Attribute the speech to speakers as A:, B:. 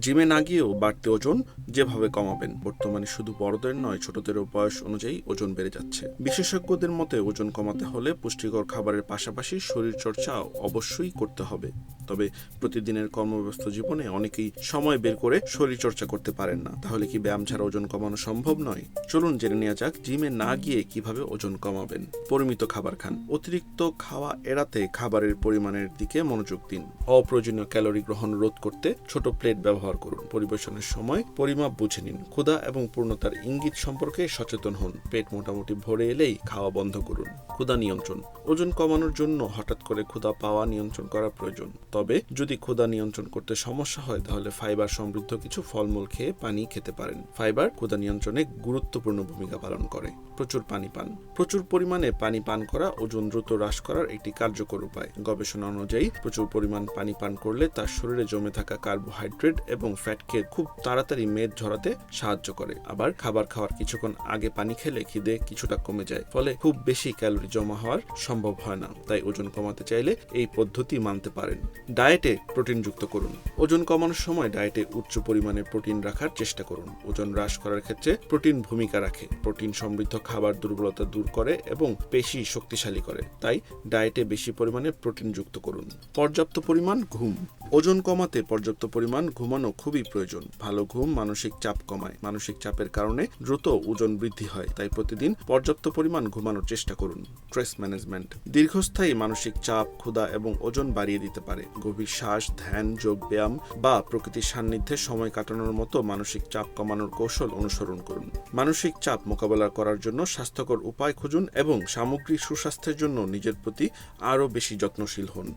A: জিমে না গিয়েও বাড়তি ওজন যেভাবে কমাবেন। বর্তমানে শুধু বড়দের নয়, ছোটদেরও বয়স অনুযায়ী ওজন বেড়ে যাচ্ছে। বিশেষজ্ঞদের মতে ওজন কমাতে হলে পুষ্টিকর খাবারের পাশাপাশি শরীরচর্চা অবশ্যই করতে হবে। তবে প্রতিদিনের কর্মব্যস্ত জীবনে অনেকেই সময় বের করে শরীর চর্চা করতে পারেন না। তাহলে কি ব্যায়াম ছাড়া ওজন কমানো সম্ভব নয়? চলুন জেনে নেওয়া যাক জিমে না গিয়ে কীভাবে ওজন কমাবেন। পরিমিত খাবার খান। অতিরিক্ত খাওয়া এড়াতে খাবারের পরিমাণের দিকে মনোযোগ দিন। অপ্রয়োজনীয় ক্যালোরি গ্রহণ রোধ করতে ছোট প্লেট ব্যবহার করুন। পরিবেশনের সময় পরিমাপ বুঝে নিন। ক্ষুধা এবং পূর্ণতার ইঙ্গিত সম্পর্কে সচেতন হন। পেট মোটামুটি ভরে এলেই খাওয়া বন্ধ করুন। ক্ষুধা নিয়ন্ত্রণ। ওজন কমানোর জন্য হঠাৎ করে ক্ষুধা পাওয়া নিয়ন্ত্রণ করা প্রয়োজন। তবে যদি ক্ষুধা নিয়ন্ত্রণ করতে সমস্যা হয়, তাহলে ফাইবার সমৃদ্ধ কিছু ফলমূল খেয়ে পানি খেতে পারেন। ফাইবার ক্ষুধা নিয়ন্ত্রণে গুরুত্বপূর্ণ ভূমিকা পালন করে। প্রচুর পানি পান। প্রচুর পরিমাণে পানি পান করা ওজন দ্রুত হ্রাস করার একটি কার্যকর উপায়। গবেষণা অনুযায়ী, প্রচুর পরিমাণ পানি পান করলে তার শরীরে জমে থাকা কার্বোহাইড্রেট এবং ফ্যাটকে খুব তাড়াতাড়ি মেদ ঝরাতে সাহায্য করে। আবার খাবার খাওয়ার কিছুক্ষণ আগে পানি খেলে খিদে কিছুটা কমে যায়, ফলে খুব বেশি ক্যালোরি জমা হওয়ার সম্ভব হয় না। তাই ওজন কমাতে চাইলে এই পদ্ধতি মানতে পারেন। ডায়েটে প্রোটিন যুক্ত করুন। ওজন কমানোর সময় ডায়েটে উচ্চ পরিমাণে প্রোটিন রাখার চেষ্টা করুন। ওজন হ্রাস করার ক্ষেত্রে প্রোটিন ভূমিকা রাখে। প্রোটিন সমৃদ্ধ খাবার দুর্বলতা দূর করে এবং পেশি শক্তিশালী করে। তাই ডায়েটে বেশি পরিমাণে প্রোটিন যুক্ত করুন। পর্যাপ্ত পরিমাণ ঘুম। ওজন কমাতে পর্যাপ্ত পরিমাণ ঘুমানো খুবই প্রয়োজন। ভালো ঘুম মানসিক চাপ কমায়। মানসিক চাপের কারণে দ্রুত ওজন বৃদ্ধি হয়। তাই প্রতিদিন পর্যাপ্ত পরিমাণ ঘুমানোর চেষ্টা করুন। Stress management. দীর্ঘস্থায়ী মানসিক চাপ, ক্ষুধা এবং ওজন বাড়িয়ে দিতে পারে। গভীর শ্বাস, ধ্যান, যোগ ব্যায়াম বা প্রকৃতির সান্নিধ্যে সময় কাটানোর মতো মানসিক চাপ কমানোর কৌশল অনুসরণ করুন। মানসিক চাপ মোকাবেলা করার জন্য স্বাস্থ্যকর উপায় খুঁজুন এবং সামগ্রিক সুস্বাস্থ্যের জন্য নিজের প্রতি আরও বেশি যত্নশীল হন।